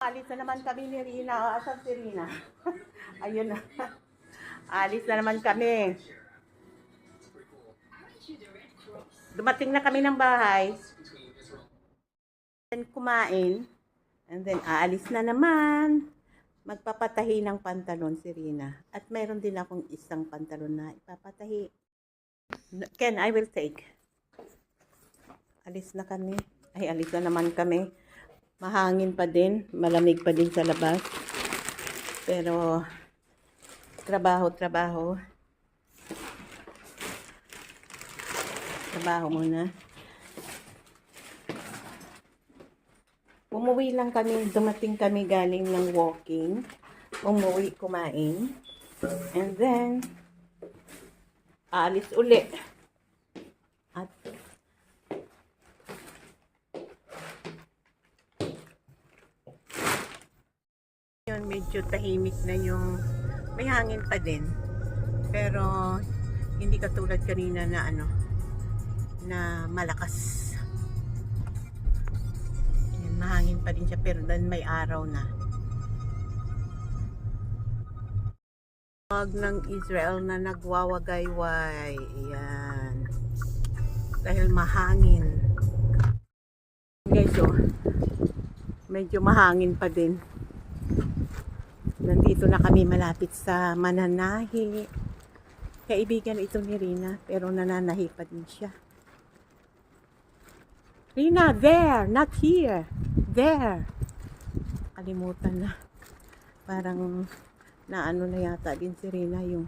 Alis na naman kami ni Rina. Asan si Rina? Ayun na. Alis na naman kami. Dumating na kami ng bahay. Then kumain. And then aalis na naman. Magpapatahi ng pantalon si Rina. At meron din akong isang pantalon na ipapatahi. Ken, I will take. Alis na kami. Ay, alis na naman kami. Mahangin pa din. Malamig pa din sa labas. Pero, trabaho, trabaho. Trabaho muna. Umuwi lang kami, dumating kami galing ng walking. Umuwi, kumain. And then, aalis uli. At yun, medyo tahimik na yung may hangin pa din. Pero hindi katulad kanina na ano na malakas. Yan, mahangin pa din siya pero dan may araw na. Wag ng Israel na nagwawagayway. Yan. Dahil mahangin. Guys, oh. Medyo mahangin pa din. Nandito na kami malapit sa Mananahi. Kaibigan ito ni Rina, pero nananahi pa din siya. Rina, there! Not here! There! Kalimutan na. Parang naano na yata din si Rina yung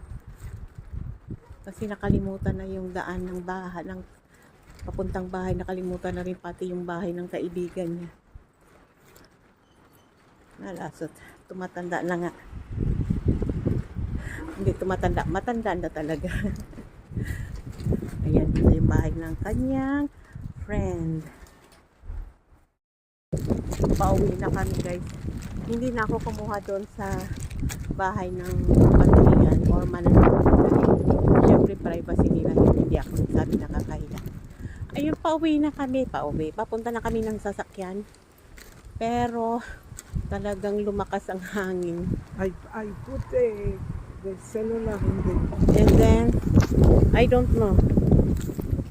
kasi nakalimutan na yung daan ng bahay ng papuntang bahay nakalimutan na rin pati yung bahay ng kaibigan niya nalasot tumatanda na nga. Hindi tumatanda matanda na talaga. Ayan dito yung bahay ng kanyang friend. Pauwi na kami guys. Hindi na ako kumuha doon sa bahay ng patulingan or mananaman syempre privacy nila hindi ako nagsabi nakakahiya. Ayun pauwi na kami. Pauwi. Papunta na kami ng sasakyan. Pero talagang lumakas ang hangin. I, I put the, the cellular in the and then I don't know.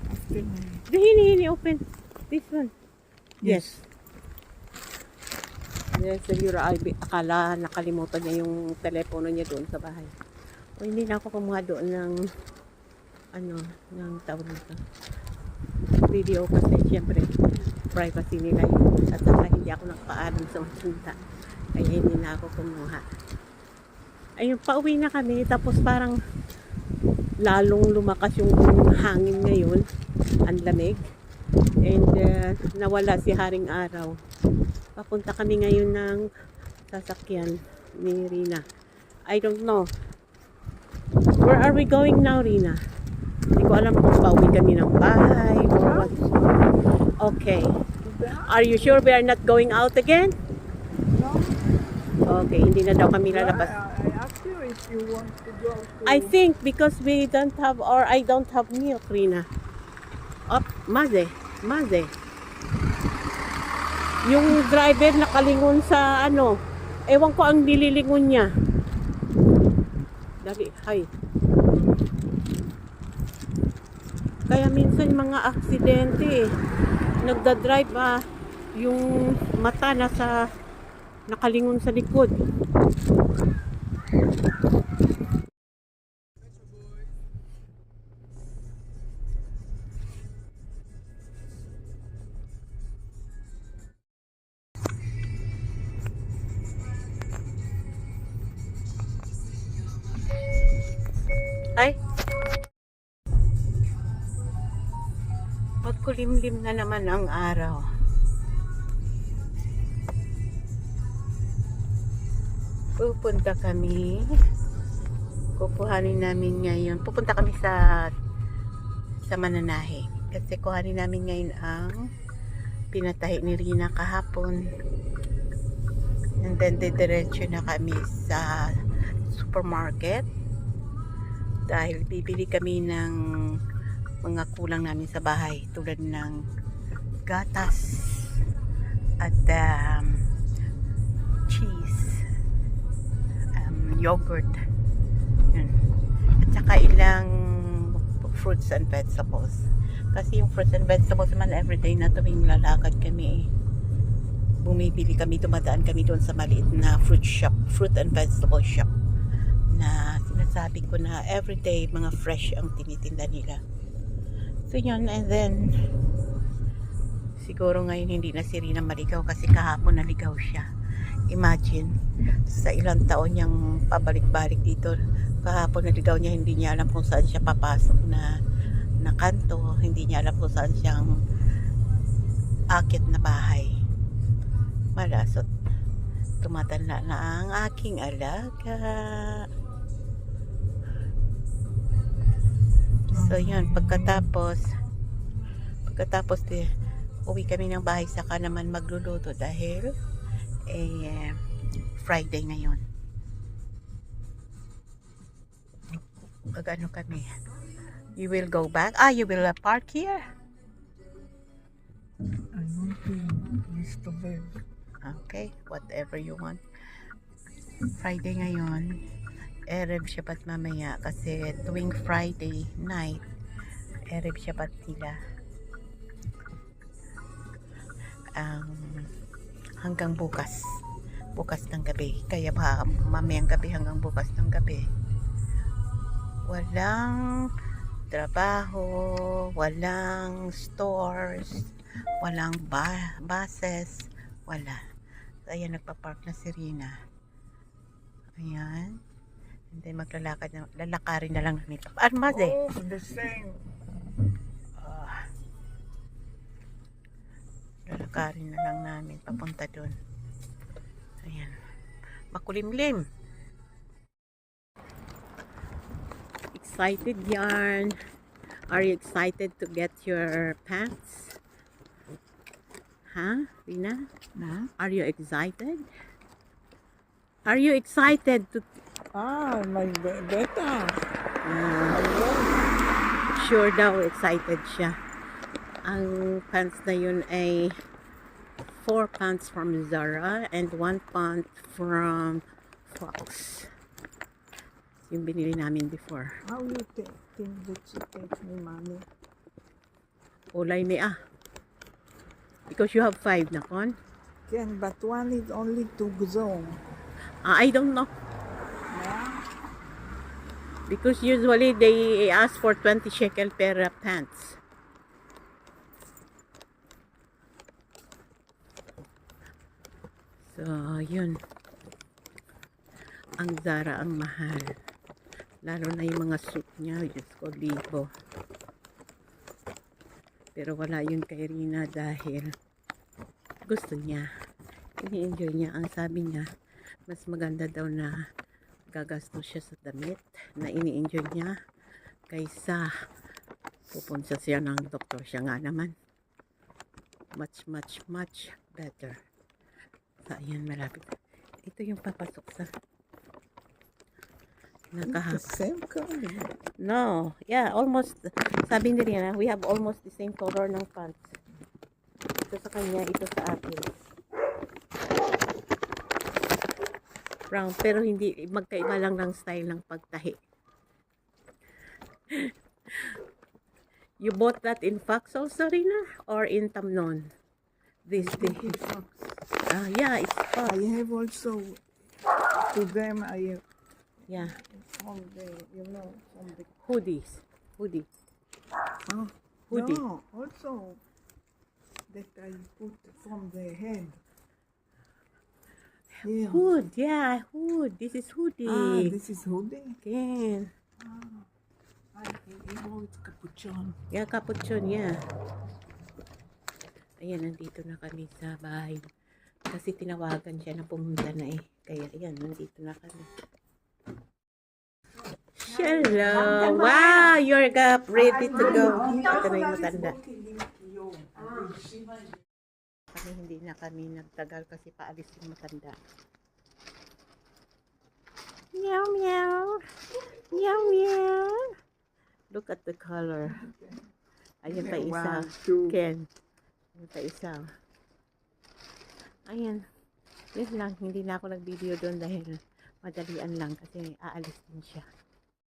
After the hini hini open. This one. Yes. Yes siguro ay akala nakalimutan niya yung telepono niya doon sa bahay. O hindi na ako kumuha doon ng ano ng tawag nito. Video kasi syempre privacy nila yun. At saka hindi ako nakapaalam sa masinta kaya hindi na ako kumuha. Ayun pauwi na kami tapos parang lalong lumakas yung hangin ngayon. Ang lamig. And uh, nawala si Haring Araw. Papunta kami ngayon ng sasakyan ni Rina. I don't know. Where are we going now Rina? Hindi ko alam kung pauwi kami ng bahay or what. Okay. Are you sure we are not going out again? No? Okay hindi na daw kami lalabas I think because we don't have or I don't have milk, Rina. Up, maze, maze. Yung driver nakalingon sa ano, ewan ko ang nililingon niya. Dali, hay. Kaya minsan mga aksidente eh. Nagda-drive ah, yung mata nasa nakalingon sa likod. Ay. Magkulimlim na naman ang araw. Pupunta kami. Kukuhanin namin ngayon. Pupunta kami sa sa Mananahe. Kasi kuhanin namin ngayon ang pinatahi ni Rina kahapon. And then didiretso na kami sa supermarket dahil bibili kami ng mga kulang namin sa bahay tulad ng gatas at um, yogurt. Yun. At saka ilang fruits and vegetables. Kasi yung fruits and vegetables naman everyday na tuwing lalakad kami eh. Bumibili kami, dumadaan kami doon sa maliit na fruit shop, fruit and vegetable shop na sinasabi ko na everyday mga fresh ang tinitinda nila. So yun, and then siguro ngayon hindi na si Rina maligaw kasi kahapon naligaw siya. Imagine, sa ilang taon niyang pabalik-balik dito, kahapon naligaw niya, hindi niya alam kung saan siya papasok na, na kanto, hindi niya alam kung saan siyang akit na bahay. Malasot. Tumatanda na ang aking alaga. So yun, pagkatapos, pagkatapos de, uwi kami ng bahay saka naman magluluto dahil eh, Friday ngayon. Pag ano kami, you will go back? Ah, you will uh, park here? I want to use the bed. Okay, whatever you want. Friday ngayon, siya pat mamaya kasi tuwing Friday night, Ereb siya pat nila. Um, hanggang bukas. Bukas ng gabi. Kaya ba mamayang gabi hanggang bukas ng gabi. Walang trabaho, walang stores, walang ba buses, wala. So, ayan, nagpa-park na si Rina. Ayan. Then, maglalakad na, lalakarin na lang nito. Armaz eh. Oh, the same. Lalakarin na lang namin papunta doon. Ayan. Makulimlim. Excited yarn. Are you excited to get your pants? Huh, Rina? Huh? Are you excited? Are you excited to Ah, my be- beta. Ah, Ayun. sure daw excited siya. Ang pants na yun ay 4 pants from Zara and 1 pant from Fox. Yung binili namin before. How you that she takes me money? Ulay ni ah. Because you have 5 na kon. Ken, but one is only to zone. Ah, I don't know. Yeah? Because usually they ask for 20 shekel per uh, pants. So, yun. Ang Zara ang mahal. Lalo na yung mga suit niya. Diyos ko, libo. Pero wala yun kay Rina dahil gusto niya. Ini-enjoy niya. Ang sabi niya, mas maganda daw na gagastos siya sa damit na ini-enjoy niya kaysa pupunta siya ng doktor siya nga naman much much much better ayan malapit. Ito yung papasok sa nakahap same color. no. Yeah almost sabi ni Rina we have almost the same color ng pants. Ito sa kanya ito sa akin brown pero hindi magkaiba lang ng style ng pagtahi. You bought that in Fox also Rina? Or in Tamnon? This thing ah yeah it's Fox I have also to them I have yeah from the you know from the hoodies hoodie oh, Hoodie. no also that I put from the head. Yeah. hood yeah hood this is hoodie Ah, this is hoodie. Again. I you know it's capuchon. Yeah, kapuchon, yeah. Ayan, nandito na kami sa bahay. Kasi tinawagan siya na pumunta na eh. Kaya, ayan, nandito na kami. Hello! Wow! You're up, ready to go. Ito na yung matanda. Kami hindi na kami nagtagal kasi paalis yung matanda. Meow, meow. Meow, meow. Look at the color. Ayan pa isa. Ken. Ayan pa isa. Ayan. Yun lang. Hindi na ako nag-video doon dahil Madalian lang kasi aalis din siya.